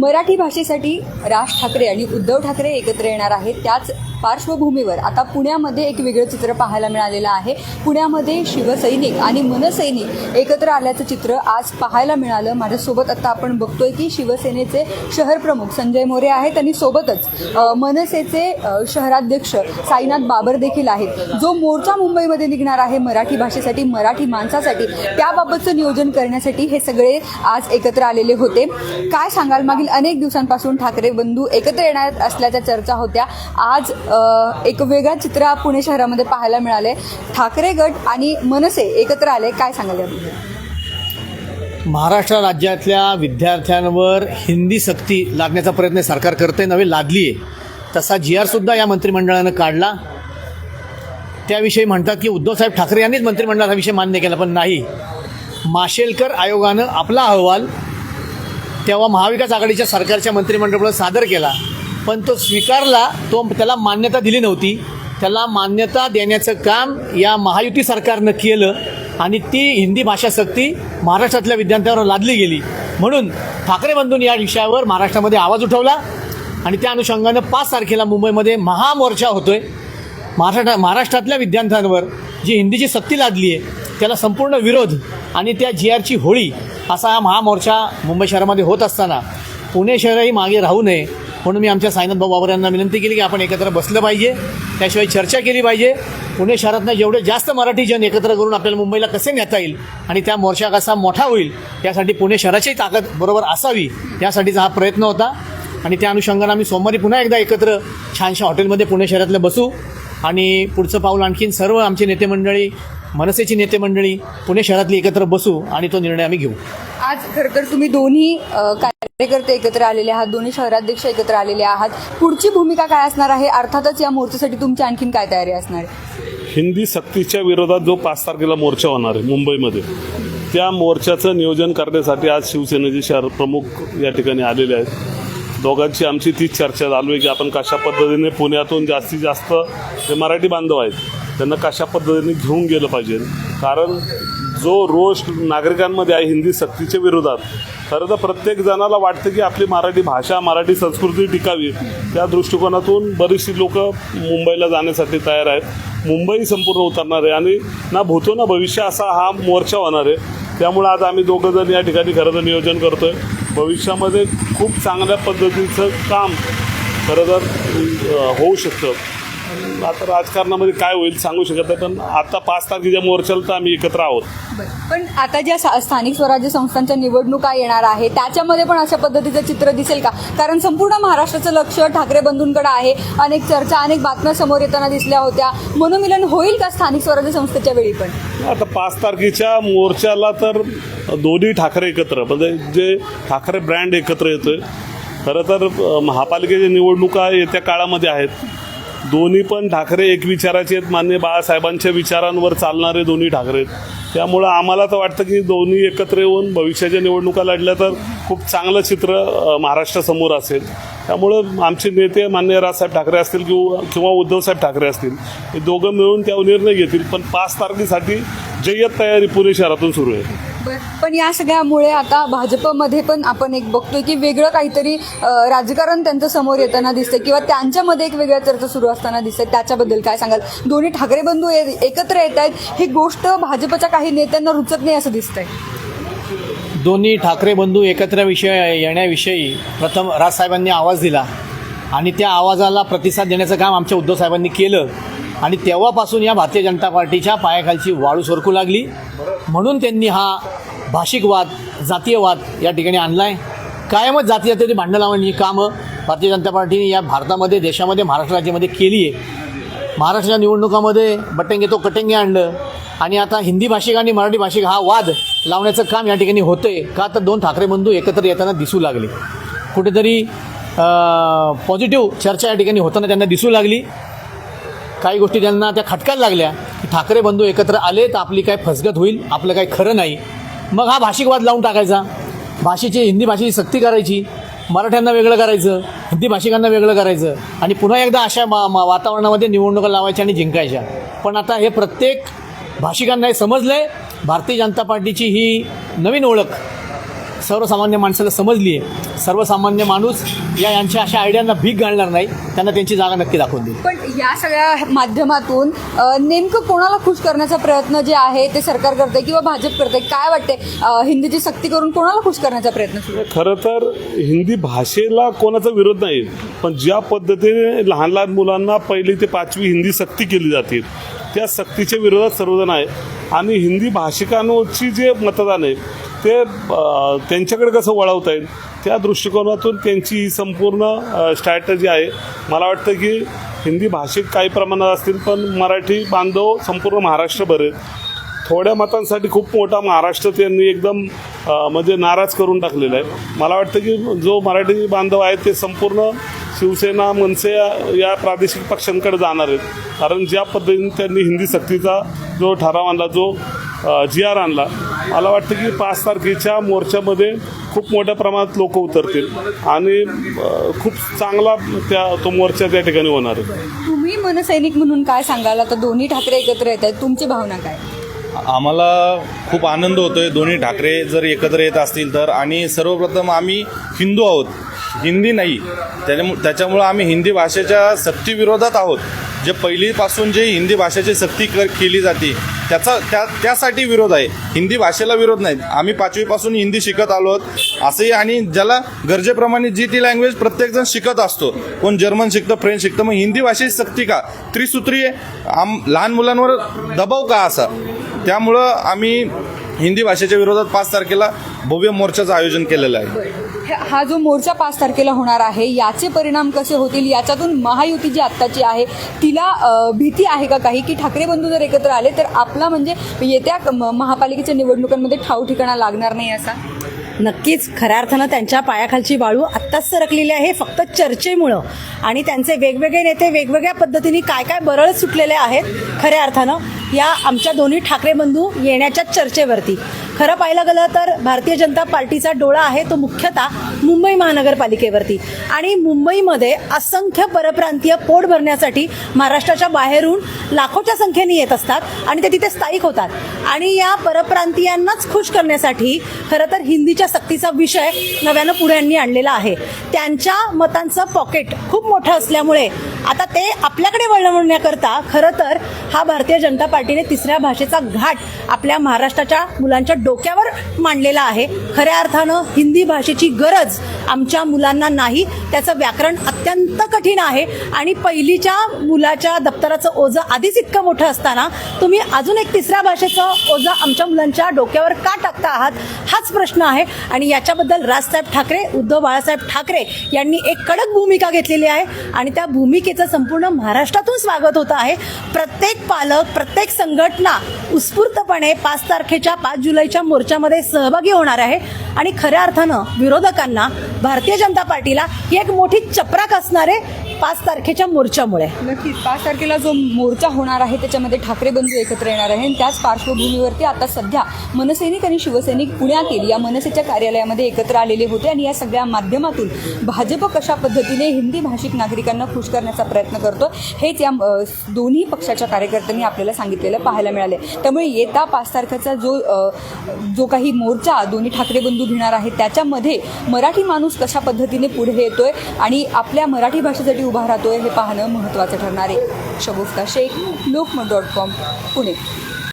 मराठी भाषेसाठी राज ठाकरे आणि उद्धव ठाकरे एकत्र येणार आहेत. त्याच पार्श्वभूमीवर आता पुण्यामध्ये एक वेगळं चित्र पाहायला मिळालेलं आहे. पुण्यामध्ये शिवसैनिक आणि मनसैनिक एकत्र आल्याचं चित्र आज पाहायला मिळालं. माझ्यासोबत आता आपण बघतोय की शिवसेनेचे शहर प्रमुख संजय मोरे आहेत आणि सोबतच मनसेचे शहराध्यक्ष साईनाथ बाबर देखील आहेत. जो मोर्चा मुंबईमध्ये निघणार आहे मराठी भाषेसाठी मराठी माणसासाठी त्याबाबतचं नियोजन करण्यासाठी हे सगळे आज एकत्र आलेले होते. काय सांगाल? मागील अनेक दिवसांपासून ठाकरे बंधू एकत्र येणार असल्याच्या चर्चा होत्या. आज एक वेगळा चित्र पुणे शहरामध्ये पाहायला मिळाले ठाकरे गट आणि मनसे एकत्र आले काय सांगाल याबद्दल? महाराष्ट्र राज्यातल्या विद्यार्थ्यांवर हिंदी सक्ती लादण्याचा प्रयत्न सरकार करते नव्हे लादली आहे. तसा जी आरसुद्धा या मंत्रिमंडळानं काढला. त्याविषयी म्हणतात की उद्धवसाहेब ठाकरे यांनीच मंत्रिमंडळाचा विषय मान्य केला पण नाही. माशेलकर आयोगानं आपला अहवाल तेव्हा महाविकास आघाडीच्या सरकारच्या मंत्रिमंडळापुढे सादर केला. पण तो स्वीकारला तो त्याला मान्यता दिली नव्हती. त्याला मान्यता देण्याचं काम या महायुती सरकारनं केलं आणि ती हिंदी भाषा सक्ती महाराष्ट्रातल्या विद्यार्थ्यांवर लादली गेली. म्हणून ठाकरे बंधूंनी या विषयावर महाराष्ट्रामध्ये आवाज उठवला आणि त्या अनुषंगानं पाच तारखेला मुंबईमध्ये महामोर्चा होतोय. महाराष्ट्रा महाराष्ट्रातल्या विद्यार्थ्यांवर जी हिंदीची सक्ती लादली आहे त्याला संपूर्ण विरोध आणि त्या जी आरची होळी असा हा महामोर्चा मुंबई शहरामध्ये होत असताना. पुणे शहरही मागे राहू नये म्हणून मी आमच्या साईनाथ भाऊ बाबर यांना विनंती केली की आपण एकत्र बसलं पाहिजे. त्याशिवाय चर्चा केली पाहिजे. पुणे शहरातनं जेवढे जास्त मराठी जन एकत्र करून आपल्याला मुंबईला कसे नेता येईल आणि त्या मोर्चा कसा मोठा होईल यासाठी पुणे शहराची ताकद बरोबर असावी यासाठीचा हा प्रयत्न होता. आणि त्या अनुषंगानं आम्ही सोमवारी पुन्हा एकदा एकत्र छानशा हॉटेलमध्ये पुणे शहरातलं बसू. आणि पुढचं पाऊल आणखीन सर्व आमचे नेते मंडळी मनसेची नेते मंडळी पुणे शहरातली एकत्र बसू आणि तो निर्णय आम्ही घेऊ. आज खरं तर तुम्ही दोन्ही अ, कार्यकर्ते एकत्र आलेले आहात दोन्ही शहराध्यक्ष एकत्र आलेले आहात. पुढची भूमिका काय असणार आहे? अर्थातच या मोर्चासाठी तुमची आणखीन काय तयारी असणार आहे? हिंदी सक्तीच्या विरोधात जो पाच तारखेला मोर्चा होणार आहे मुंबईमध्ये त्या मोर्चाचं नियोजन करण्यासाठी आज शिवसेनेचे शहर प्रमुख या ठिकाणी आलेले आहेत. दोघांची आमची तीच चर्चा चालू आहे की आपण कशा पद्धतीने पुण्यातून जास्तीत जास्त जे मराठी बांधव आहेत त्यांना कशा पद्धतीने घेऊन गेलं पाहिजे? कारण जो रोष नागरिकांमध्ये आहे हिंदी सक्तीच्या विरोधात खरं तर प्रत्येक जणाला वाटतं की आपली मराठी भाषा मराठी संस्कृती टिकावी त्या दृष्टिकोनातून बरीचशी लोक मुंबईला जाण्यासाठी तयार आहेत. मुंबई संपूर्ण उतरणार आहे आणि ना भूतो ना भविष्य असा हा मोर्चा होणार आहे. त्यामुळे आज आम्ही दोघं जण या ठिकाणी खरं तर नियोजन करतोय. भविष्यामध्ये खूप चांगल्या पद्धतीचं काम खरं तर होऊ शकतं. आता राजकारणामध्ये काय होईल सांगू शकत नाही पण आता पाच तारखेच्या मोर्चाला तर आम्ही एकत्र आहोत. पण आता ज्या सा- स्थानिक स्वराज्य संस्थांच्या निवडणुका येणार आहे त्याच्यामध्ये पण अशा पद्धतीचं चित्र दिसेल का? कारण संपूर्ण महाराष्ट्राचं लक्ष ठाकरे बंधूंकडे आहे. अनेक चर्चा अनेक बातम्या समोर येताना दिसल्या होत्या. मनोमिलन होईल का स्थानिक स्वराज्य संस्थेच्या वेळी पण? आता पाच तारखेच्या मोर्चाला तर दोन्ही ठाकरे एकत्र म्हणजे जे ठाकरे ब्रँड एकत्र येतोय. खरं तर अं, महापालिकेच्या निवडणुका येत्या काळामध्ये आहेत. दोन्ही पण ठाकरे एक विचाराचे आहेत. मान्य बाळासाहेबांच्या विचारांवर चालणारे दोन्ही ठाकरे आहेत. त्यामुळं आम्हाला तर वाटतं की दोन्ही एकत्र येऊन भविष्याच्या निवडणुका लढल्या तर खूप चांगलं चित्र महाराष्ट्रासमोर असेल. त्यामुळं आमचे नेते मान्य राजसाहेब ठाकरे असतील किंवा किंवा उद्धवसाहेब ठाकरे असतील हे दोघं मिळून त्यावर निर्णय घेतील. पण पाच तारखेसाठी जय्यत तयारी पुणे शहरातून सुरू आहे. पण या सगळ्यामुळे आता भाजपमध्ये पण आपण एक बघतोय की वेगळं काहीतरी राजकारण त्यांचं समोर येताना दिसतंय किंवा त्यांच्यामध्ये एक वेगळ्या चर्चा सुरू असताना दिसते त्याच्याबद्दल काय सांगाल? दोन्ही ठाकरे बंधू एकत्र येत आहेत ही गोष्ट भाजपच्या काही नेत्यांना रुचत नाही असं दिसतंय. दोन्ही ठाकरे बंधू एकत्र विषय येण्याविषयी प्रथम राजसाहेबांनी आवाज दिला. आणि त्या आवाजाला प्रतिसाद देण्याचं काम आमच्या उद्धव साहेबांनी केलं. आणि तेव्हापासून या भारतीय जनता पार्टीच्या पायाखालची वाळू सरकू लागली. म्हणून त्यांनी हा भाषिकवाद जातीयवाद या ठिकाणी आणला आहे कायमच जाती जातीची भांडणं ही कामं भारतीय जनता पार्टीने या भारतामध्ये देशामध्ये महाराष्ट्र राज्यामध्ये केली आहे. महाराष्ट्राच्या निवडणुकामध्ये बटेंगे तो कटेंगे आणलं. आणि आता हिंदी भाषिक आणि मराठी भाषिक हा वाद लावण्याचं काम या ठिकाणी होतंय. का तर दोन ठाकरे बंधू एकत्र येताना दिसू लागले. कुठेतरी पॉझिटिव्ह चर्चा या ठिकाणी होताना त्यांना दिसू लागली. काही गोष्टी त्यांना त्या खटकायला लागल्या. की ठाकरे बंधू एकत्र आले तर आपली काय फसगत होईल? आपलं काही खरं नाही. मग हा भाषिकवाद लावून टाकायचा. भाषेची हिंदी भाषेची सक्ती करायची. मराठ्यांना वेगळं करायचं. हिंदी भाषिकांना वेगळं करायचं. आणि पुन्हा एकदा अशा मा मा- वातावरणामध्ये निवडणुका लावायच्या आणि जिंकायच्या. पण आता हे प्रत्येक भाषिकांना हे समजलं आहे भारतीय जनता पार्टीची ही नवीन ओळख सर्वसामान्य माणसाला समजली आहे सर्वसामान्य माणूस या यांच्या अशा आयडियांना भीक घालणार नाही. त्यांना त्यांची जागा नक्की दाखवून देईल. पण या सगळ्या माध्यमातून नेमकं कोणाला खुश करण्याचा प्रयत्न जे आहे ते सरकार करते किंवा भाजप करते काय वाटते हिंदीची सक्ती करून कोणाला खुश करण्याचा प्रयत्न सुरू? खरं तर हिंदी भाषेला कोणाचा विरोध नाही. पण ज्या पद्धतीने लहान लहान मुलांना पहिली ते पाचवी हिंदी सक्ती केली जाते त्या सक्तीच्या विरोधात सर्वजण आहे. आणि हिंदी भाषिकांची जे मतदान आहे ते त्यांच्याकडे कसं वळवता येईल? त्या दृष्टिकोनातून त्यांची ही संपूर्ण स्ट्रॅटजी आहे. मला वाटतं की हिंदी भाषिक काही प्रमाणात असतील पण मराठी बांधव संपूर्ण महाराष्ट्रभर आहेत. थोड्या मतांसाठी खूप मोठा महाराष्ट्र त्यांनी एकदम म्हणजे नाराज करून टाकलेला आहे. मला वाटतं की जो मराठी बांधव आहे ते संपूर्ण शिवसेना मनसे या प्रादेशिक पक्षांकडे जाणार आहेत. कारण ज्या पद्धतीने त्यांनी हिंदी सक्तीचा जो ठराव आणला जो जी आर आणला मला वाटतं की पाच तारखेच्या मोर्चामध्ये खूप मोठ्या प्रमाणात लोक उतरतील. आणि खूप चांगला त्या तो मोर्चा त्या ठिकाणी होणार आहे. तुम्ही मनसैनिक म्हणून काय सांगाल? आता दोन्ही ठाकरे एकत्र येत आहेत. तुमची भावना काय? आम्हाला खूप आनंद होतोय. दोन्ही ठाकरे जर एकत्र येत असतील तर. आणि सर्वप्रथम आम्ही हिंदू आहोत. हिंदी नाही. त्याच्यामुळे त्याच्यामुळं आम्ही हिंदी भाषेच्या सक्तीविरोधात आहोत. जे पहिलीपासून जे हिंदी भाषेची सक्ती कर केली जाते त्याचा त्या त्यासाठी विरोध आहे. हिंदी भाषेला विरोध नाही. आम्ही पाचवीपासून हिंदी शिकत आलो आहोत. असंही आणि ज्याला गरजेप्रमाणे जी ती लँग्वेज प्रत्येकजण शिकत असतो. कोण जर्मन शिकतं फ्रेंच शिकतं मग हिंदी भाषेची सक्ती का? त्रिसूत्री आम लहान मुलांवर दबाव का असा? त्यामुळं आम्ही हिंदी भाषेच्या विरोधात पाच तारखेला भव्य मोर्चाचं आयोजन केलेलं आहे. हा जो मोर्चा पाच तारखेला होणार आहे याचे परिणाम कसे होतील? याच्यातून महायुती जी आत्ताची आहे तिला भीती आहे का काही? की ठाकरे बंधू जर एकत्र आले तर आपला म्हणजे येत्या महापालिकेच्या निवडणुकांमध्ये ठाव ठिकाणा लागणार नाही असा? नक्कीच. खऱ्या अर्थानं त्यांच्या पायाखालची वाळू आत्ताच सरकलेली आहे फक्त चर्चेमुळं. आणि त्यांचे वेगवेगळे नेते वेगवेगळ्या पद्धतीने काय काय बरळ सुटलेले आहेत खऱ्या अर्थानं या आमच्या दोन्ही ठाकरे बंधू येण्याच्या चर्चेवरती. खरं पाहायला गेलं तर भारतीय जनता पार्टीचा डोळा आहे तो मुख्यतः मुंबई महानगरपालिकेवरती. आणि मुंबईमध्ये असंख्य परप्रांतीय पोट भरण्यासाठी महाराष्ट्राच्या बाहेरून लाखोच्या संख्येने येत असतात आणि ते तिथे स्थायिक होतात. आणि या परप्रांतीयांनाच खुश करण्यासाठी खरं तर हिंदीच्या सक्तीचा विषय नव्यानं पुढे यांनी आणलेला आहे. त्यांच्या मतांचं पॉकेट खूप मोठं असल्यामुळे आता ते आपल्याकडे वळवण्याकरता खरं तर हा भारतीय जनता पार्टीने तिसऱ्या भाषेचा घाट आपल्या महाराष्ट्राच्या मुलांच्या डोक्यावर मांडलेला आहे. खऱ्या अर्थानं हिंदी भाषेची गरज आमच्या मुलांना नाही. त्याचं व्याकरण अत्यंत कठीण आहे. आणि पहिलीच्या मुलाच्या दप्तराचं ओझं आधीच इतकं मोठं असताना तुम्ही अजून एक तिसऱ्या भाषेचं ओझं आमच्या मुलांच्या डोक्यावर का टाकता आहात? हाच प्रश्न आहे. आणि याच्याबद्दल राजसाहेब ठाकरे उद्धव बाळासाहेब ठाकरे यांनी एक कडक भूमिका घेतलेली आहे. आणि त्या भूमिकेचं संपूर्ण महाराष्ट्रातून स्वागत होत आहे. प्रत्येक पालक प्रत्येक संघटना उत्स्फूर्तपणे पाच तारखेच्या पाच जुलैच्या मोर्चामध्ये सहभागी होणार आहे. आणि खऱ्या अर्थानं विरोधकांना भारतीय जनता पार्टीला ही एक मोठी चपराक असणार आहे पाच तारखेच्या मोर्चामुळे. नक्कीच पाच तारखेला जो मोर्चा होणार आहे त्याच्यामध्ये ठाकरे बंधू एकत्र येणार आहे आणि त्याच पार्श्वभूमीवरती आता सध्या मनसैनिक आणि शिवसैनिक पुण्यातील या मनसेच्या कार्यालयामध्ये एकत्र आलेले होते. आणि या सगळ्या माध्यमातून भाजप कशा पद्धतीने हिंदी भाषिक नागरिकांना खुश करण्याचा प्रयत्न करतो हेच या दोन्ही पक्षाच्या कार्यकर्त्यांनी आपल्याला सांगितलेलं पाहायला मिळाले त्यामुळे येता पाच तारखेचा जो जो काही मोर्चा दोन्ही ठाकरे बंधू घेणार आहे त्याच्यामध्ये मराठी माणूस कशा पद्धतीने पुढे येतोय आणि आपल्या मराठी भाषेसाठी उभा राहतोय हे पाहणं महत्त्वाचं ठरणार आहे. Shagufta Shaikh Lokmat dot com Pune.